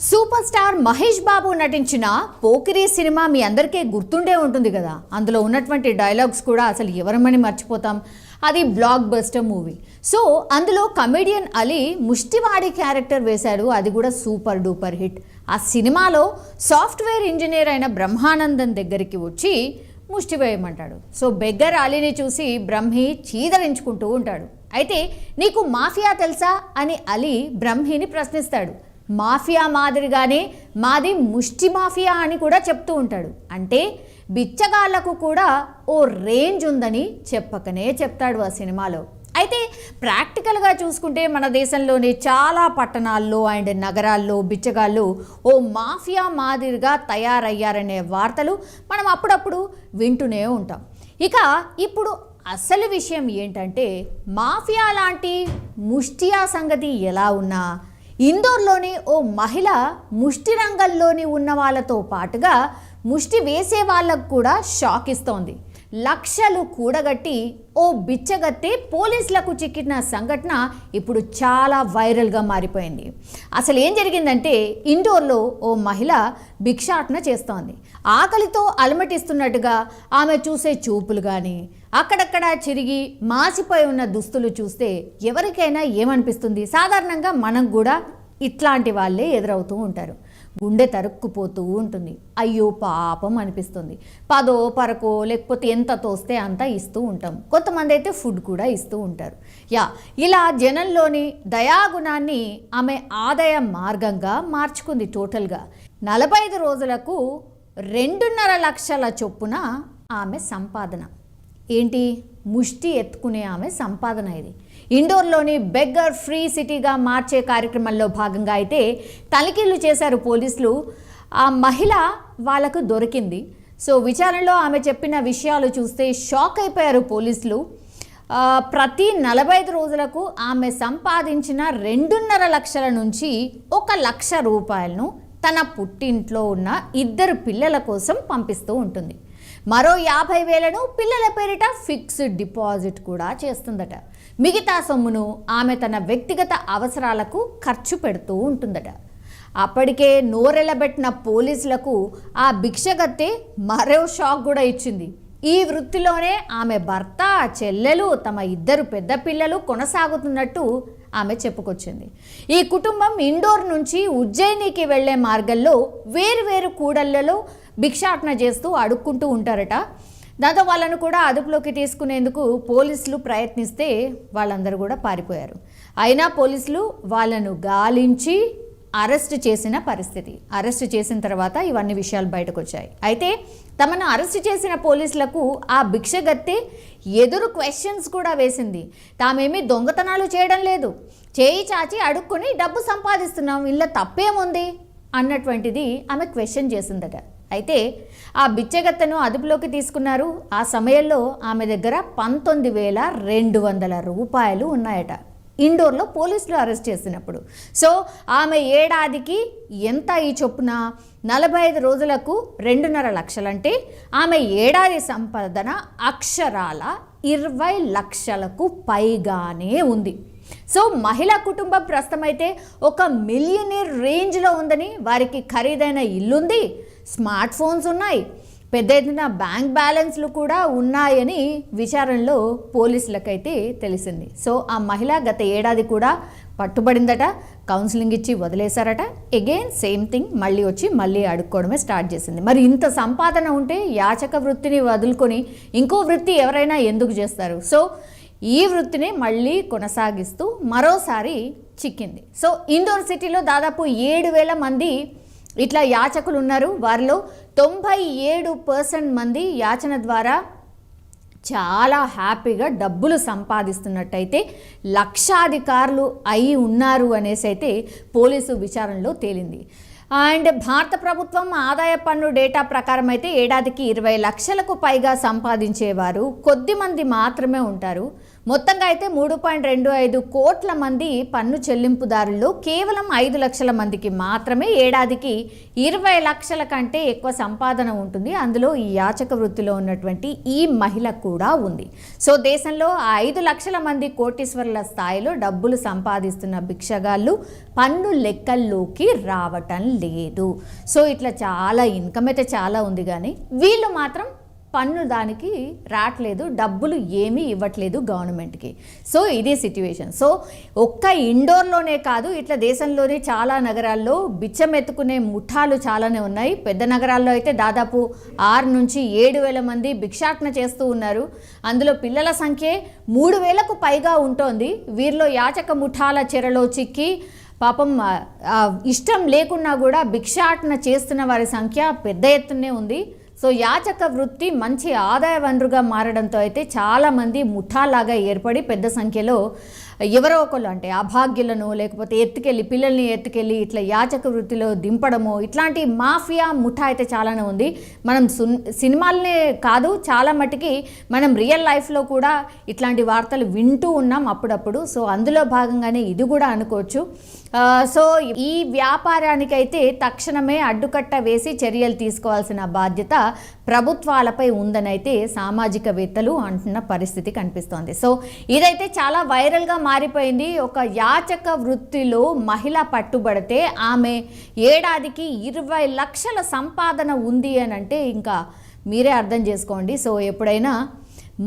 Super star Mahesh Babu నటించిన Pokiri cinema మీ అందరికీ గుర్తుండే ఉంటుంది కదా? అందులో ఉన్నటువంటి డైలాగ్స్ కూడా అసలు ఎవరమని మర్చిపోతాం. అది బ్లాక్ బస్టర్ మూవీ. సో అందులో కమెడియన్ అలీ ముష్టివాడి క్యారెక్టర్ వేశాడు. అది కూడా సూపర్ డూపర్ హిట్. ఆ సినిమాలో సాఫ్ట్వేర్ ఇంజనీర్ అయిన బ్రహ్మానందం దగ్గరికి వచ్చి ముష్టి వేయమంటాడు సో బెగ్గర్ అలీని చూసి బ్రహ్మి చీదరించుకుంటూ ఉంటాడు. అయితే నీకు మాఫియా తెలుసా? అని అలీ బ్రహ్మిని ప్రశ్నిస్తాడు. మాఫియా మాదిరిగానే మాది ముష్టి మాఫియా అని కూడా చెప్తూ ఉంటాడు. అంటే బిచ్చగాళ్ళకు కూడా ఓ రేంజ్ ఉందని చెప్పకనే చెప్తాడు ఆ సినిమాలో. అయితే ప్రాక్టికల్గా చూసుకుంటే మన దేశంలోని చాలా పట్టణాల్లో అండ్ నగరాల్లో బిచ్చగాళ్ళు ఓ మాఫియా మాదిరిగా తయారయ్యారనే వార్తలు మనం అప్పుడప్పుడు వింటూనే ఉంటాం. ఇక ఇప్పుడు అసలు విషయం ఏంటంటే మాఫియా లాంటి ముష్టియా సంగతి ఎలా ఉన్నా ఇందోర్లోని ఓ మహిళ ముష్టి రంగంలోని ఉన్న వాళ్ళతో పాటుగా ముష్టి వేసే వాళ్ళకు కూడా షాక్ ఇస్తోంది. లక్షలు కూడగట్టి ఓ బిచ్చగత్తే పోలీసులకు చిక్కిన సంఘటన ఇప్పుడు చాలా వైరల్గా మారిపోయింది. అసలు ఏం జరిగిందంటే ఇండోర్లో ఓ మహిళ భిక్షాటన చేస్తోంది. ఆకలితో అలమటిస్తున్నట్టుగా ఆమె చూసే చూపులు కానీ అక్కడక్కడ చిరిగి మాసిపోయి ఉన్న దుస్తులు చూస్తే ఎవరికైనా ఏమనిపిస్తుంది? సాధారణంగా మనం కూడా ఇట్లాంటి వాళ్ళే ఎదురవుతూ ఉంటారు. గుండె తరుక్కుపోతూ ఉంటుంది. అయ్యో పాపం అనిపిస్తుంది. పదో పరకో లేకపోతే ఎంత తోస్తే అంత ఇస్తూ ఉంటాం. కొంతమంది అయితే ఫుడ్ కూడా ఇస్తూ ఉంటారు. యా ఇలా జనంలోని దయాగుణాన్ని ఆమె ఆదాయ మార్గంగా మార్చుకుంది టోటల్గా. నలభై ఐదు రోజులకు రెండున్నర లక్షల చొప్పున ఆమె సంపాదన. ఏంటి? ముష్టి ఎత్తుకునే ఆమె సంపాదన ఇది. ఇండోర్లోని బెగ్గర్ ఫ్రీ సిటీగా మార్చే కార్యక్రమంలో భాగంగా అయితే తనిఖీలు చేశారు పోలీసులు. ఆ మహిళ వాళ్ళకు దొరికింది. సో విచారణలో ఆమె చెప్పిన విషయాలు చూస్తే షాక్ అయిపోయారు పోలీసులు. ప్రతి నలభై ఐదు రోజులకు ఆమె సంపాదించిన రెండున్నర లక్షల నుంచి ఒక లక్ష రూపాయలను తన పుట్టింట్లో ఉన్న ఇద్దరు పిల్లల కోసం పంపిస్తూ ఉంటుంది. మరో యాభై వేలను పిల్లల పేరిట ఫిక్స్డ్ డిపాజిట్ కూడా చేస్తుందట. మిగతా సొమ్మును ఆమె తన వ్యక్తిగత అవసరాలకు ఖర్చు పెడుతూ ఉంటుందట. అప్పటికే నోరెలబెట్టిన పోలీసులకు ఆ భిక్షగత్తి మరో షాక్ కూడా ఇచ్చింది. ఈ వృత్తిలోనే ఆమె భర్త చెల్లెలు తమ ఇద్దరు పెద్ద పిల్లలు కొనసాగుతున్నట్టు ఆమె చెప్పుకొచ్చింది. ఈ కుటుంబం ఇండోర్ నుంచి ఉజ్జయినికి వెళ్ళే మార్గంలో వేరు వేరు కూడళ్ళలో భిక్షాటన చేస్తూ అడుక్కుంటూ ఉంటారట. దాంతో వాళ్ళను కూడా అదుపులోకి తీసుకునేందుకు పోలీసులు ప్రయత్నిస్తే వాళ్ళందరూ కూడా పారిపోయారు. అయినా పోలీసులు వాళ్ళను గాలించి అరెస్ట్ చేసిన పరిస్థితి. అరెస్ట్ చేసిన తర్వాత ఇవన్నీ విషయాలు బయటకు వచ్చాయి అయితే తమను అరెస్ట్ చేసిన పోలీసులకు ఆ భిక్షగత్తి ఎదురు క్వశ్చన్స్ కూడా వేసింది. తామేమీ దొంగతనాలు చేయడం లేదు. చేయి చాచి అడుక్కొని డబ్బు సంపాదిస్తున్నాం. ఇలా తప్పేముంది? అన్నటువంటిది ఆమె క్వశ్చన్ చేసిందట. అయితే ఆ బిచ్చగత్తను అదుపులోకి తీసుకున్నారు. ఆ సమయంలో ఆమె దగ్గర పంతొమ్మిది వేల రెండు వందల రూపాయలు ఉన్నాయట. ఇండోర్లో పోలీసులు అరెస్ట్ చేసినప్పుడు. సో ఆమె ఏడాదికి ఎంత ఈ చొప్పున? నలభై ఐదు రోజులకు రెండున్నర లక్షలంటే ఆమె ఏడాది సంపాదన అక్షరాల ఇరవై లక్షలకు పైగానే ఉంది. సో మహిళా కుటుంబం ప్రస్తుతమైతే ఒక మిలియనీర్ రేంజ్లో ఉందని వారికి ఖరీదైన ఇల్లుంది. స్మార్ట్ ఫోన్స్ ఉన్నాయి. పెద్ద ఎత్తున బ్యాంక్ బ్యాలెన్స్లు కూడా ఉన్నాయని విచారణలో పోలీసులకైతే తెలిసింది. సో ఆ మహిళ గత ఏడాది కూడా పట్టుబడిందట కౌన్సిలింగ్ ఇచ్చి వదిలేశారట. ఎగైన్ సేమ్ థింగ్ మళ్ళీ వచ్చి మళ్ళీ అడుక్కోవడమే స్టార్ట్ చేసింది. మరి ఇంత సంపాదన ఉంటే యాచక వృత్తిని వదులుకొని ఇంకో వృత్తి ఎవరైనా ఎందుకు చేస్తారు? సో ఈ వృత్తిని మళ్ళీ కొనసాగిస్తూ మరోసారి చిక్కింది. సో ఇండోర్ సిటీలో దాదాపు ఏడు వేల మంది ఇట్లా యాచకులు ఉన్నారు. వారిలో తొంభై ఏడు పర్సెంట్ మంది యాచన ద్వారా చాలా హ్యాపీగా డబ్బులు సంపాదిస్తున్నట్టయితే లక్షాధికారులు అయి ఉన్నారు అనేసి అయితే పోలీసు విచారణలో తేలింది. అండ్ భారత ప్రభుత్వం ఆదాయ పన్ను డేటా ప్రకారం అయితే ఏడాదికి ఇరవై లక్షలకు పైగా సంపాదించేవారు కొద్ది మంది మాత్రమే ఉంటారు. మొత్తంగా అయితే మూడు పాయింట్ రెండు ఐదు కోట్ల మంది పన్ను చెల్లింపుదారుల్లో కేవలం ఐదు లక్షల మందికి మాత్రమే ఏడాదికి ఇరవై లక్షల కంటే ఎక్కువ సంపాదన ఉంటుంది. అందులో ఈ యాచక వృత్తిలో ఉన్నటువంటి ఈ మహిళ కూడా ఉంది. సో దేశంలో ఆ ఐదు లక్షల మంది కోటీశ్వరుల స్థాయిలో డబ్బులు సంపాదిస్తున్న భిక్షగాళ్ళు పన్ను లెక్కల్లోకి రావటం లేదు. సో ఇట్లా చాలా ఇన్కమ్ అయితే చాలా ఉంది కానీ వీళ్ళు మాత్రం పన్ను దానికి రావట్లేదు డబ్బులు ఏమీ ఇవ్వట్లేదు గవర్నమెంట్కి. సో ఇది సిట్యువేషన్ సో ఒక్క ఇండోర్లోనే కాదు ఇట్లా దేశంలోని చాలా నగరాల్లో బిచ్చం ఎత్తుకునే ముఠాలు చాలానే ఉన్నాయి. పెద్ద నగరాల్లో అయితే దాదాపు ఆరు నుంచి ఏడు వేల మంది భిక్షాటన చేస్తూ ఉన్నారు. అందులో పిల్లల సంఖ్య మూడు వేలకు పైగా ఉంటోంది. వీరిలో యాచక ముఠాల చెరలో చిక్కి పాపం ఇష్టం లేకున్నా కూడా భిక్షాటన చేస్తున్న వారి సంఖ్య పెద్ద ఎత్తునే ఉంది. సో యాచక వృత్తి మంచి ఆదాయ వనరుగా మారడంతో అయితే చాలామంది ముఠాలాగా ఏర్పడి పెద్ద సంఖ్యలో ఎవరో ఒకళ్ళు అంటే అభాగ్యులను లేకపోతే ఎత్తుకెళ్ళి పిల్లల్ని ఎత్తుకెళ్ళి ఇట్లా యాచక వృత్తిలో దింపడము ఇట్లాంటి మాఫియా ముఠా అయితే చాలానే ఉంది. మనం సున్ సినిమాలనే కాదు చాలా మటుకి మనం రియల్ లైఫ్లో కూడా ఇట్లాంటి వార్తలు వింటూ ఉన్నాం అప్పుడప్పుడు. సో అందులో భాగంగానే ఇది కూడా అనుకోవచ్చు. సో ఈ వ్యాపారానికైతే తక్షణమే అడ్డుకట్ట వేసి చర్యలు తీసుకోవాల్సిన బాధ్యత ప్రభుత్వాలపై ఉందనైతే సామాజికవేత్తలు అంటున్న పరిస్థితి కనిపిస్తోంది. సో ఇదైతే చాలా వైరల్గా మారిపోయింది. ఒక యాచక వృత్తిలో మహిళ పట్టుబడితే ఆమె ఏడాదికి ఇరవై లక్షల సంపాదన ఉంది అని అంటే ఇంకా మీరే అర్థం చేసుకోండి. సో ఎప్పుడైనా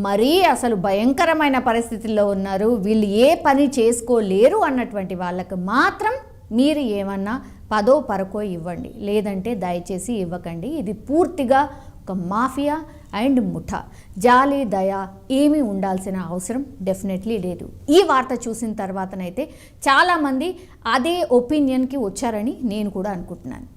మరీ అసలు భయంకరమైన పరిస్థితుల్లో ఉన్నారు. వీళ్ళు ఏ పని చేసుకోలేరు అన్నటువంటి వాళ్ళకు మాత్రం మీరు ఏమన్నా పదో పరకో ఇవ్వండి. లేదంటే దయచేసి ఇవ్వకండి. ఇది పూర్తిగా ఒక మాఫియా. అండ్ ముఠా. జాలి దయ ఏమీ ఉండాల్సిన అవసరం డెఫినెట్లీ లేదు. ఈ వార్త చూసిన తర్వాతనైతే చాలామంది అదే ఒపీనియన్కి వచ్చారని నేను కూడా అనుకుంటున్నాను.